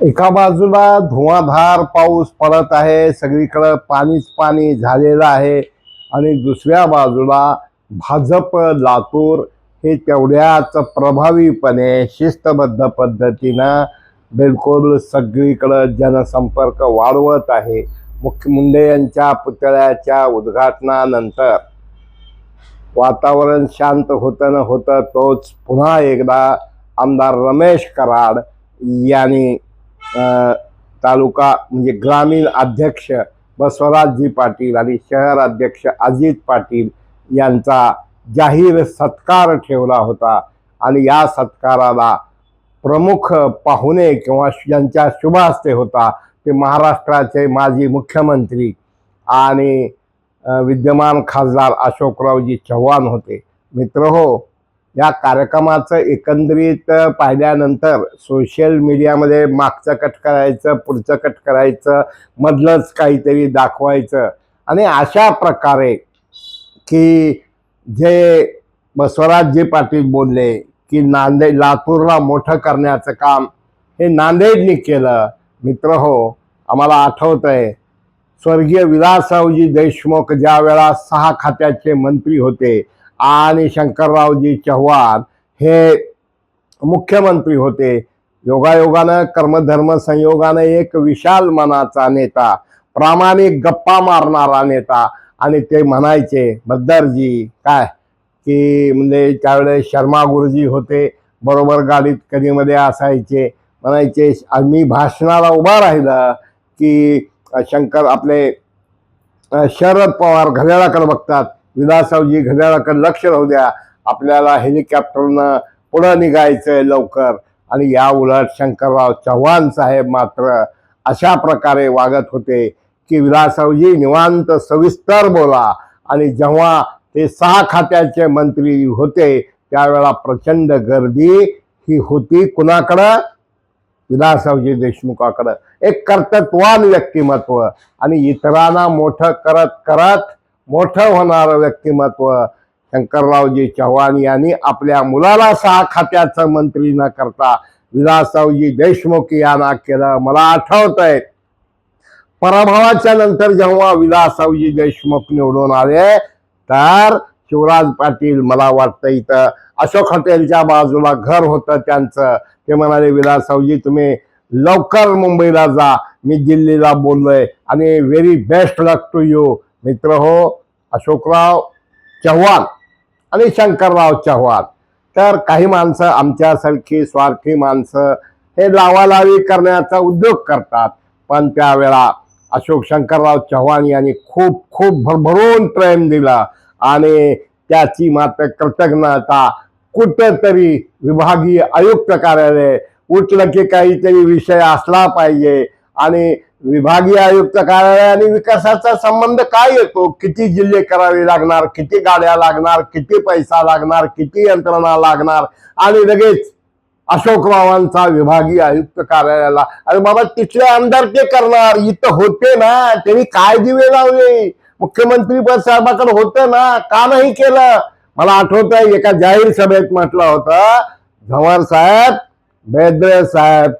एका बाजूला धुवाधार पाऊस पडत आहे सगळीकडं पाणीच पाणी झालेलं आहे आणि दुसऱ्या बाजूला भाजप लातूर हे तेवढ्याच प्रभावीपणे शिस्तबद्ध पद्धतीनं बिलकुल सगळीकडं जनसंपर्क वाढवत आहे. मुख्य मुंडे यांच्या पुतळ्याच्या उद्घाटनानंतर वातावरण शांत होतं न होतं तोच पुन्हा एकदा आमदार रमेश कराड यांनी तालुका म्हणजे ग्रामीण अध्यक्ष बसवराजजी पाटील आणि शहर अध्यक्ष अजित पाटील यांचा जाहीर सत्कार ठेवला होता. आणि या सत्काराला प्रमुख पाहुणे किंवा ज्यांच्या शुभ हस्ते होता ते महाराष्ट्राचे माजी मुख्यमंत्री आणि विद्यमान खासदार अशोकरावजी चव्हाण होते. मित्र हो या कार्यक्रमाचं एकंदरीत पाहिल्यानंतर सोशल मीडियामध्ये मागचं कट करायचं पुढचं कट करायचं मधलंच काहीतरी दाखवायचं. आणि अशा प्रकारे की जे बसवराजजी पाटील बोलले की नांदेड लातूरला मोठं करण्याचं काम हे नांदेडनी केलं. मित्र हो आम्हाला आठवत आहे स्वर्गीय विलासरावजी देशमुख ज्या वेळा सहा खात्याचे मंत्री होते आणि शंकररावजी चव्हाण हे मुख्यमंत्री होते. योगायोगानं कर्मधर्म संयोगानं एक विशाल मनाचा नेता प्रामाणिक गप्पा मारणारा नेता. आणि ते म्हणायचे बद्दरजी काय? की म्हणजे त्यावेळेस शर्मा गुरुजी होते बरोबर गाडीत कधीमध्ये असायचे. म्हणायचे मी भाषणाला उभा राहिलं की शंकर आपले शरद पवार घड्याळाकडे बघतात. विलासावजी घड्याळाकडे लक्ष राहू द्या. आपल्याला हेलिकॉप्टरनं पुढं निघायचं आहे लवकर. आणि या उलट शंकरराव चव्हाण साहेब मात्र अशा प्रकारे वागत होते की विलासरावजी निवांत सविस्तर बोला. आणि जेव्हा ते सहा खात्याचे मंत्री होते त्यावेळेला प्रचंड गर्दी ही होती कुणाकडं? विलासरावजी देशमुखाकडं. एक कर्तत्वान व्यक्तिमत्व. आणि इतरांना मोठं करत करत मोठं होणारं व्यक्तिमत्व. शंकररावजी चव्हाण यांनी आपल्या मुलाला सहा खात्याचं मंत्री न करता विलासरावजी देशमुख यांना केलं. मला आठवत आहे पराभवाच्या नंतर जेव्हा विलासरावजी देशमुख निवडून आले तर शिवराज पाटील मला वाटतं इथं अशोक हॉटेलच्या बाजूला घर होतं त्यांचं. ते म्हणाले विलासरावजी तुम्ही लवकर मुंबईला जा. मी दिल्लीला बोललोय. आणि very best luck to you मित्र हो अशोकराव चव्हाण आणि शंकरराव चव्हाण. तर काही माणसं आमच्यासारखी स्वार्थी माणसं हे लावालावी करण्याचा उद्योग करतात. पण त्यावेळा अशोक शंकरराव चव्हाण यांनी खूप खूप भरभरून प्रेम दिला आणि त्याची मात्र कृतज्ञता कुठंतरी विभागीय आयुक्त कार्यालय उठलं की काहीतरी विषय असला पाहिजे आणि विभागीय आयुक्त कार्यालय आणि विकासाचा संबंध काय येतो? किती जिल्हे करावे लागणार? किती गाड्या लागणार? किती पैसा लागणार? किती यंत्रणा लागणार? आणि लगेच अशोक रावांचा विभागीय आयुक्त कार्यालयाला अरे बाबा तिथले आमदार ते करणार. इथं होते ना. त्यांनी काय दिवे लावले मुख्यमंत्री पद साहेबाकडे होतं ना. का नाही केलं? मला आठवत आहे एका जाहीर सभेत म्हटलं होतं झवार साहेब बेद्रे साहेब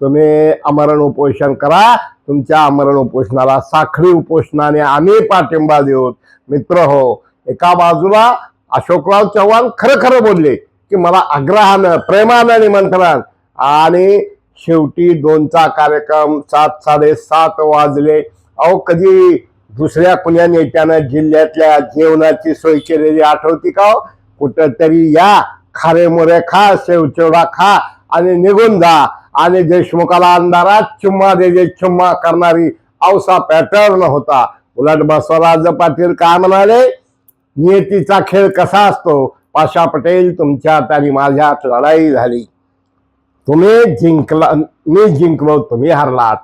तुम्ही अमरण उपोषण करा. तुमच्या आमरण उपोषणाला साखळी उपोषणाने आम्ही पाठिंबा देऊ मित्र हो एका बाजूला अशोकराव चव्हाण खरं खरं बोलले की मला आग्रहानं प्रेमानं निमंत्रण. आणि शेवटी दोनचा कार्यक्रम सात साडेसात वाजले. अहो कधी दुसऱ्या कुण्या नेत्यानं जिल्ह्यातल्या जेवणाची सोय केलेली आठवती का हो? कुठंतरी या खारे मोरे खा शेवचेवडा खा आणि निघून जा. आणि देशमुखाला अंधारात चुम्मा दे दे चुम्मा करणारी औसा पॅटर्न होता. उलट बसवराज पाटील काय म्हणाले नियतीचा खेळ कसा असतो? पाशा पटेल तुमच्यात आणि माझ्यात लढाई झाली. तुम्ही जिंकला मी जिंकलो तुम्ही हरलात.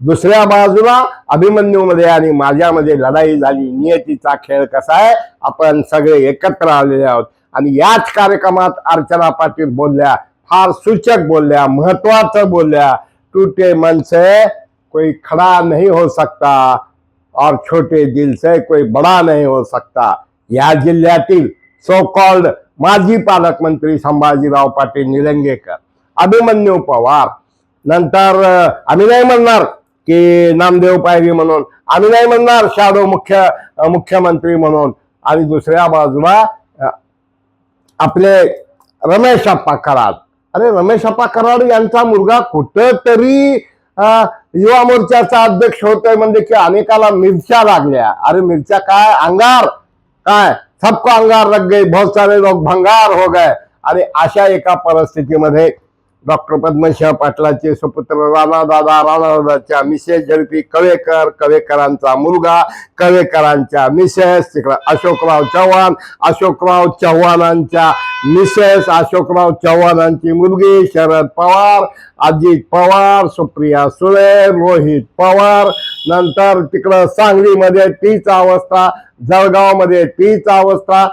दुसऱ्या बाजूला अभिमन्यूमध्ये आणि माझ्यामध्ये लढाई झाली. नियतीचा खेळ कसा आहे? आपण सगळे एकत्र आलेले आहोत. आणि याच कार्यक्रमात अर्चना पाटील बोलल्या फार सूचक बोलल्या महत्वाचं बोलल्या. टूटे मन से कोई खड़ा नहीं हो सकता और छोटे दिल से कोई बड़ा नहीं हो सकता. या जिल्ह्यातील सो कॉल्ड माजी पालकमंत्री संभाजीराव पाटील निलंगेकर. अभिमन्यू पवार. नंतर आम्ही नाही म्हणणार की नामदेव पायरी म्हणून. आम्ही नाही म्हणणार शाडो मुख्य मुख्यमंत्री म्हणून. आणि दुसऱ्या बाजूला आपले रमेश अप्पा कराड. अरे रमेश अप्पा कराड यांचा मुलगा कुठंतरी युवा मोर्चाचा अध्यक्ष होतोय म्हणजे की अनेकाला मिरच्या लागल्या. अरे मिरच्या काय? अंगार. काय? सबको अंगार लग गई बहुत सारे लोग भंगार हो गए. आणि अशा एका परिस्थितीमध्ये डॉक्टर पद्मसिंह पाटलाचे सुपुत्र राणादादा राणादादाच्या मिसेस झडपी कवेकर कवेकरांचा मुलगा कवेकरांच्या मिसेस तिकडं अशोकराव चव्हाण अशोकराव चव्हाणांच्या मिसेस अशोकराव चव्हाणांची मुलगी शरद पवार अजित पवार सुप्रिया सुळे रोहित पवार. नंतर तिकडं सांगलीमध्ये तीच अवस्था जळगावमध्ये तीच अवस्था.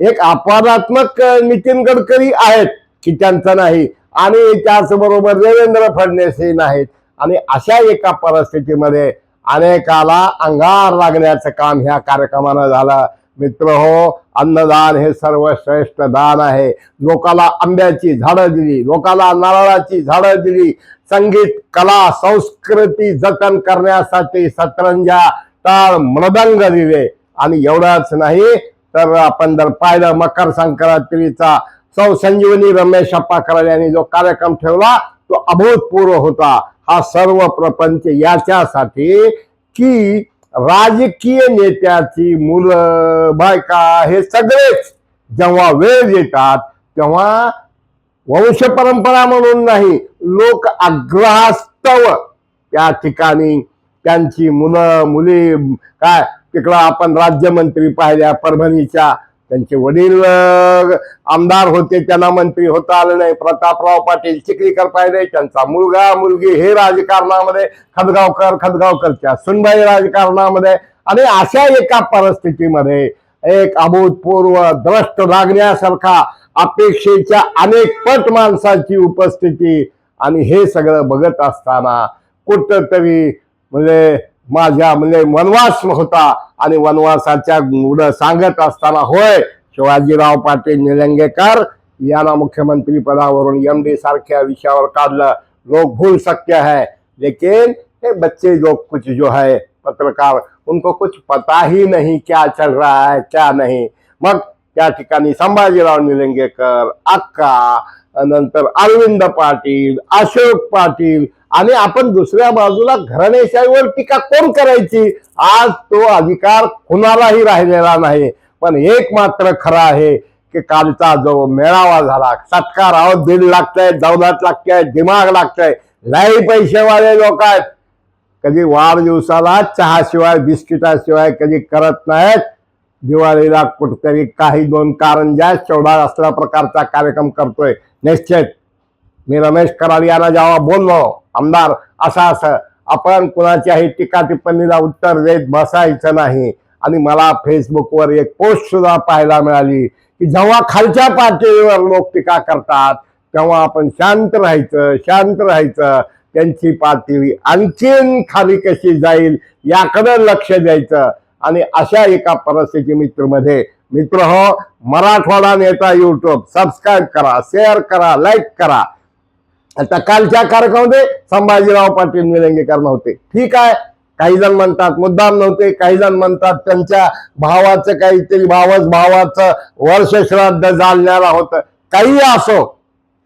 एक अपवादात्मक नितीन गडकरी आहेत की त्यांचं नाही. आणि त्याचबरोबर देवेंद्र फडणवीस हे नाहीत. आणि अशा एका परिस्थितीमध्ये अनेकाला अंगार लागण्याचं काम ह्या कार्यक्रमानं झालं. मित्र हो अन्नदान हे सर्वश्रेष्ठ दान आहे. लोकाला आंब्याची झाडं दिली लोकाला नारळाची झाडं दिली. संगीत कला संस्कृती जतन करण्यासाठी सतरंजा टाळ मृदंग दिले. आणि एवढंच नाही तर आपण जर पाहिलं मकर संक्रांतीचा सौ संजीवनी रमेश अप्पा कराड यांनी जो कार्यक्रम ठेवला तो अभूतपूर्व होता. हा सर्व प्रपंच याच्यासाठी की राजकीय नेत्याची मुलं बायका हे सगळेच जेव्हा वेळ येतात तेव्हा वंश परंपरा म्हणून नाही लोक आग्रहास्तव त्या ठिकाणी त्यांची मुलं मुली काय तिकडं आपण राज्यमंत्री पाहिल्या परभणीच्या त्यांचे वडील आमदार होते त्यांना मंत्री होता आलं नाही. प्रतापराव पाटील चिखलीकर पाहिले त्यांचा मुलगा मुलगी हे राजकारणामध्ये खदगावकर खदगावकरच्या सुनबाई राजकारणामध्ये आणि अशा एका परिस्थितीमध्ये एक अभूतपूर्व द्रष्ट लागण्यासारखा अपेक्षेच्या अनेक पट माणसाची उपस्थिती आणि हे सगळं बघत असताना कुठंतरी म्हणजे माझ्या म्हणजे वनवास होता आणि वनवासाच्या गुण सांगत असताना होय शिवाजीराव पाटील निलंगेकर यांना मुख्यमंत्री पदावरून एम डी सारख्या विषयावर काढलं. लोग भूल सकते है लेकिन ये बच्चे लोग कुछ जो है पत्रकार उनको कुछ पता ही नहीं क्या चल रहा है क्या नहीं. मग त्या ठिकाणी संभाजीराव निलंगेकर अक्का नंतर अरविंद पाटील अशोक पाटील आणि आपण दुसऱ्या बाजूला घराणेशाहीवर टीका कोण करायची? आज तो अधिकार कुणालाही राहिलेला नाही. पण एक मात्र खरं आहे की कालचा जो मेळावा झाला सत्कार आहोत दीड लागतंय दौलत लागतंय दिमाग लागतंय. लई पैसेवाले लोक आहेत. कधी वाढदिवसाला चहाशिवाय बिस्किटाशिवाय कधी करत नाहीत. दिवाळीला कुठतरी काही दोन कारंजा चौदा असल्या प्रकारचा कार्यक्रम करतोय. निश्चित. मी रमेश कराड यांना जेव्हा बोललो आमदार असं असं आपण कुणाच्याही टीका टिप्पणीला उत्तर देत बसायचं नाही. आणि मला फेसबुकवर एक पोस्ट सुद्धा पाहायला मिळाली की जेव्हा खालच्या पातळीवर लोक टीका करतात तेव्हा आपण शांत राहायचं शांत राहायचं. त्यांची पातळी आणखीन खाली कशी जाईल याकडे लक्ष द्यायचं. आणि अशा एका परिस्थिती मित्रमध्ये मित्र हो मराठवाडा नेता युट्यूब सबस्क्राईब करा शेअर करा लाईक करा. आता कालच्या कार्यक्रमामध्ये संभाजीराव पाटील निलंगेकर नव्हते. ठीक आहे काही जण म्हणतात मुद्दाम नव्हते काही जण म्हणतात त्यांच्या भावाचं काहीतरी भावच भावाचं वर्ष श्राद्ध जालण्याला होतं. काही असो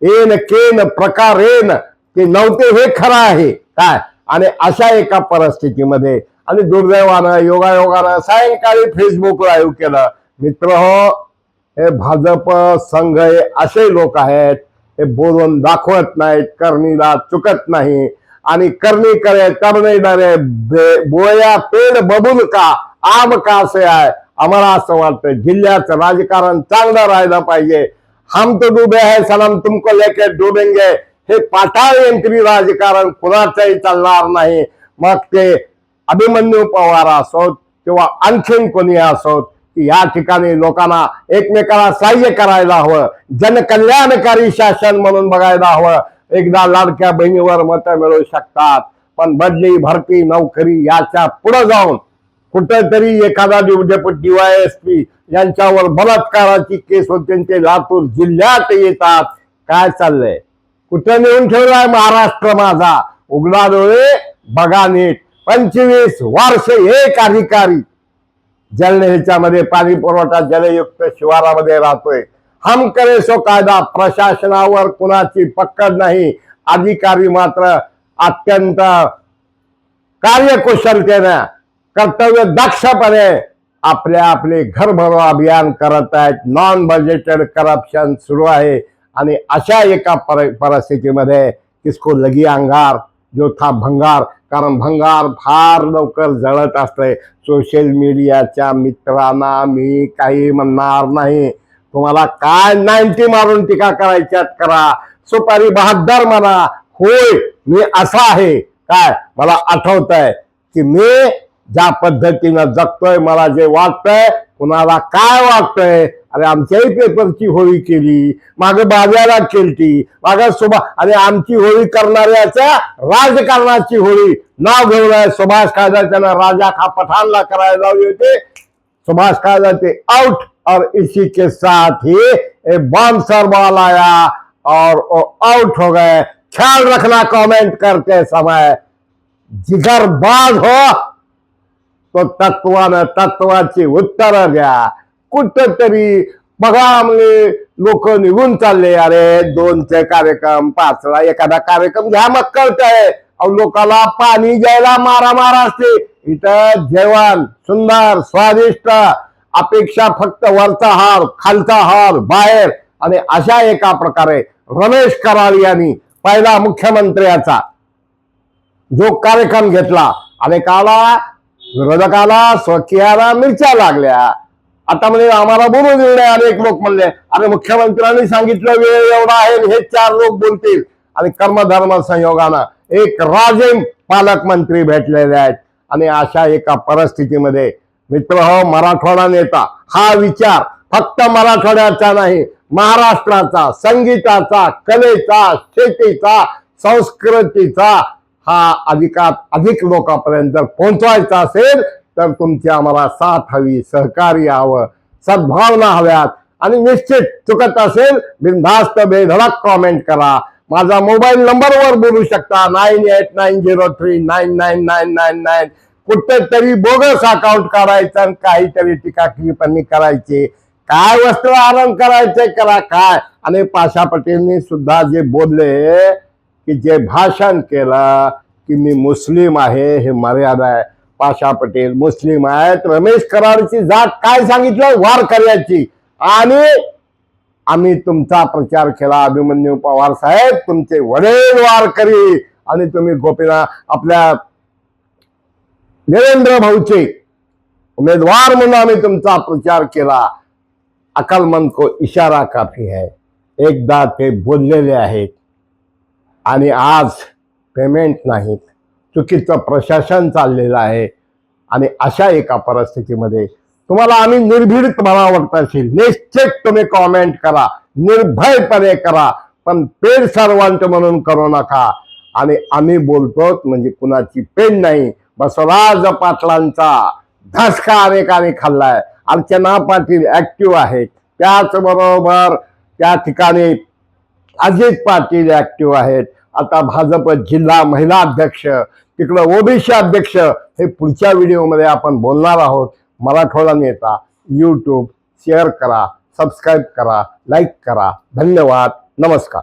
एन केन प्रकार एन ते नव्हते हे खरं आहे. काय? आणि अशा एका परिस्थितीमध्ये आणि दुर्दैवानं योगायोगानं सायंकाळी फेसबुक लाईव्ह केलं. मित्र हो हे भाजप संघ हे असे लोक आहेत हे बोलून दाखवत नाहीत करणीला चुकत नाही. आणि करणी करे करणे डरे बोया पेड बबुल का आम का से आहे आम्हाला असं वाटतं जिल्ह्याचं राजकारण चांगलं राहिलं पाहिजे. हम तो डुबे आहे सलाम तुमको लेके डुबेंगे. हे पाटाळ यंत्री राजकारण कुणाचंही चालणार नाही. मग ते अभिमन्यू पवार असोत किंवा आणखीन कोणी असोत की या ठिकाणी लोकांना एकमेकाला सहाय्य करायला हवं जनकल्याणकारी शासन म्हणून बघायला हवं. एकदा लाडक्या बहिणीवर मतं मिळू शकतात पण बदली भरती नोकरी याच्यापुढे जाऊन कुठेतरी एखादा डीवायएसपी यांच्यावर बलात्काराची केस होते ते लातूर जिल्ह्यात येतात. काय चाललंय? कुठे नेऊन ठेवलाय महाराष्ट्र माझा? उघडा डोळे बघा नीट. पंचवीस वर्ष एक अधिकारी जल ह्याच्यामध्ये पाणी पुरवठा जलयुक्त शिवारामध्ये राहतोय. हम करे सो कायदा प्रशासनावर कुणाची पक्कड नाही. अधिकारी मात्र अत्यंत कार्यकुशलतेनं कर्तव्य दक्षपणे आपले आपले घरभरो अभियान करत आहेत. नॉन बजेटेड करप्शन सुरू आहे. आणि अशा एका पर परिस्थितीमध्ये किसको लगी अंगार जोथा भंगार. कारण भंगार फार लवकर जळत असतंय. सोशल मीडियाच्या मित्रांना मी काही म्हणणार नाही. तुम्हाला काय नाईन्टी मारून टीका करायच्यात करा. सुपारी बहादर म्हणा. होय मी असा आहे. काय? मला आठवत आहे की मी ज्या पद्धतीनं जगतोय मला जे वाटतंय कुणाला काय वाटतंय? अरे आमच्याही पेपरची होळी केली माग बाजारात केलती माग सुभा अरे आमची होळी करणाऱ्याच्या राजकारणाची होळी. नाव घेऊन आहे सुभाष खाजा त्यांना राजा खा पठाणला करायला होते. सुभाष खाजा ते आउट और इसी के साथ ही एक बम आया और आउट हो गए. ख्याल रखना कमेंट करते समय. जिगर बाज हो तो तत्वानं तत्वाची उत्तर द्या. कुठंतरी बघा म्हणजे लोक निघून चालले. अरे दोनचे कार्यक्रम पाचला एखादा कार्यक्रम घ्या मग कळतंय. अहो लोकाला पाणी द्यायला मारा असते. इथं जेवण सुंदर स्वादिष्ट अपेक्षा फक्त वरचा हार खालचा हार बाहेर. आणि अशा एका प्रकारे रमेश कराड यांनी पहिला मुख्यमंत्र्याचा जो कार्यक्रम घेतला. अनेकाला विरोधकाला स्वकीयाला मिरच्या लागल्या. आता म्हणजे आम्हाला बोलू देऊ नये अनेक लोक म्हणले. अरे मुख्यमंत्र्यांनी सांगितलं वेळ एवढा आहे हे चार लोक बोलतील. आणि कर्मधर्म संयोगानं एक राजे पालकमंत्री भेटलेले आहेत. आणि अशा एका परिस्थितीमध्ये मित्र हो मराठवाडा नेता हा विचार फक्त मराठवाड्याचा नाही महाराष्ट्राचा संगीताचा कलेचा शेतीचा संस्कृतीचा हा अधिकात अधिक लोकांपर्यंत पोहोचवायचा असेल तर तुमची आम्हाला साथ हवी सहकार्य हवं सद्भावना हव्यात. आणि निश्चित चुकत असेल बिनधास्त बेधडक कॉमेंट करा. माझा मोबाईल नंबरवर बोलू शकता. Nine eight nine zero three nine nine nine nine nine कुठेतरी बोगस अकाउंट काढायचं आणि काहीतरी टीका टिप्पणी करायची. काय वस्त्र आराम करायचे? करा. काय? आणि पाशा पटेलनी सुद्धा जे बोलले की जे भाषण केलं की मी मुस्लिम आहे हे मर्यादा आहे. पाशा पटेल मुस्लिम आहेत. रमेश कराडची जात काय सांगितलं? वार करायची. आणि आम्ही तुमचा प्रचार केला. अभिमन्यू पवार साहेब तुमचे वडील वारकरी आणि तुम्ही गोपीना आपल्या देवेंद्र भाऊचे उमेदवार म्हणून आम्ही तुमचा प्रचार केला. अकलमंद को इशारा काफी है. एकदा ते बोललेले आहेत. आणि आज पेमेंट नाहीत. चुकीचं प्रशासन चाललेलं आहे. आणि अशा एका परिस्थितीमध्ये तुम्हाला आम्ही निर्भीड वाटत असेल. निश्चित तुम्ही कॉमेंट करा. निर्भयपणे करा. पण पेड सर्वांत म्हणून करू नका. आणि आम्ही बोलतो म्हणजे कुणाची पेड नाही. बसवराज पाटलांचा धसका अनेकाने खाल्लाय. अर्चना पाटील ऍक्टिव्ह आहेत. त्याचबरोबर त्या ठिकाणी अजित पाटील ऍक्टिव्ह आहेत. आता भाजप जिल्हा महिला अध्यक्ष तिकडं ओबीसी अध्यक्ष हे पुढच्या व्हिडिओमध्ये आपण बोलणार आहोत. मराठवाडा नेता यूट्यूब शेअर करा सबस्क्राईब करा लाईक करा. धन्यवाद. नमस्कार.